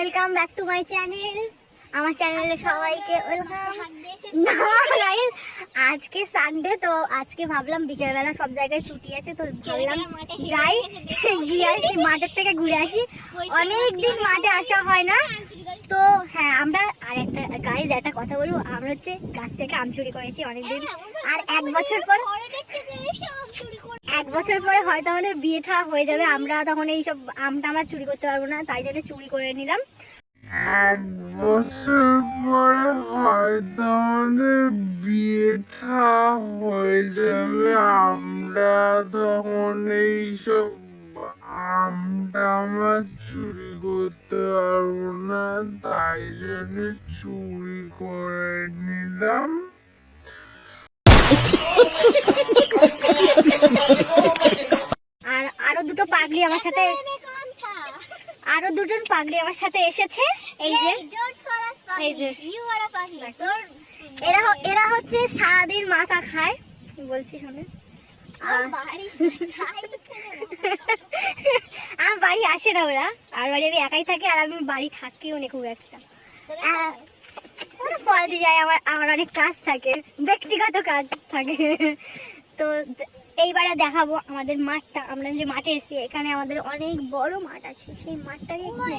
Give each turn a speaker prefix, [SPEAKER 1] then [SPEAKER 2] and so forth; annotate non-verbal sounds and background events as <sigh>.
[SPEAKER 1] Welcome back to my channel আমার চ্যানেলে সবাইকে ওয়েলকাম আজকে সানডে তো আজকে ভাবলাম বিকেলবেলা সব জায়গায় ছুটি আছে তো ভাবলাম যাই গিয়ে আসি মাঠের থেকে ঘুরে আসি। অনেক দিন মাঠে আসা হয় না। তো হ্যাঁ আমরা আর একটা গাইজ একটা কথা বলব। আমরা হচ্ছে গাছ থেকে আম চুরি করেছি অনেকদিন আর এক বছর পর বছর পরে হয়তো আমাদের বিয়েটা হয়ে যাবে, আমরা তখন এই সব আমটা আমরা চুরি করতে পারব না, তাই জন্য চুরি করে নিলাম।
[SPEAKER 2] এক বছর পরে হয়তো আমাদের বিয়েটা হয়ে যাবে, আমরা তখন এইসব আমরা চুরি করতে পারব না, তাই জন্য চুরি করে নিলাম
[SPEAKER 1] আর আরও দুটো পাগড়ি আমার সাথে আরও দুজন পাগড়ি আমার সাথে এসেছে। এই যে। এই যে। এরা এরা হচ্ছে সারাদিন মাথা খায়। বলছি শোনে <laughs> আমার বাড়ি আসে না ওরা। আর বাড়ি আমি একাই থাকি আর আমি বাড়ি থাকিও না খুব একটা। পড়াতে যায় আমার আমার অনেক কাজ থাকে। ব্যক্তিগত কাজ থাকে। তো এইবারে দেখাবো আমাদের মাঠটা আমরা যে মাঠে এসেছি এখানে আমাদের অনেক বড় মাঠ আছে সেই মাঠটাকে ঘুরে।